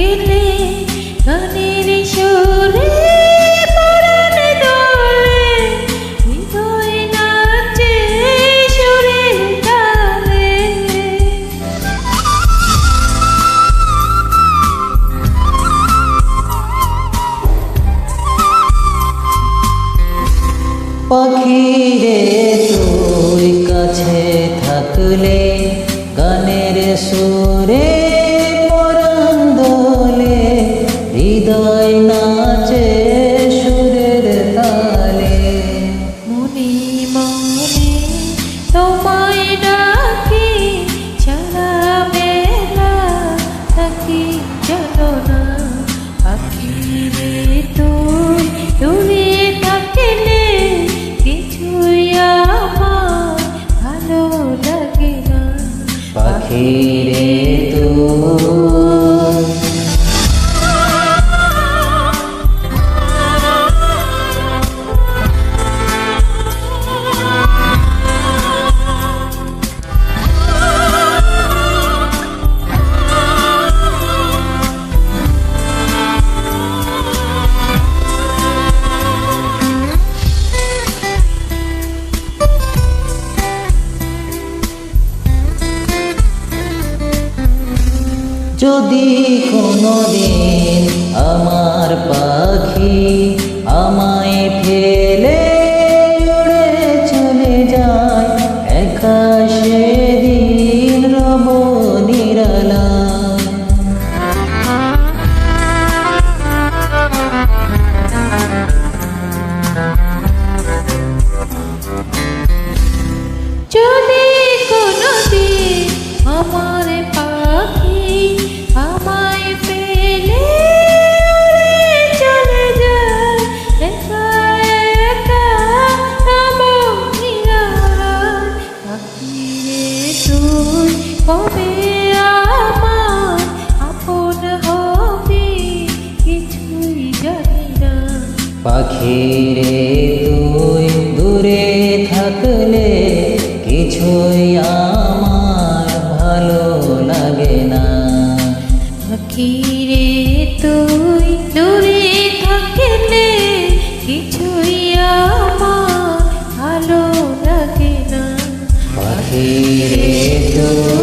থাকলে গানের সুরে পরাণ দোলে, হৃদয় নাচে সুরের তালে পাখি রে তুই কাছে থাকলে গানের সুরে যদি কোনোদিন আমার পাখি আমায় তুই কবে আমার আপন হবি কিছুই জানি না। পাখি রে তুই দূরে থাকলে কিছুই আমার ভালো লাগে না। পাখিরে তুই നീരേതോ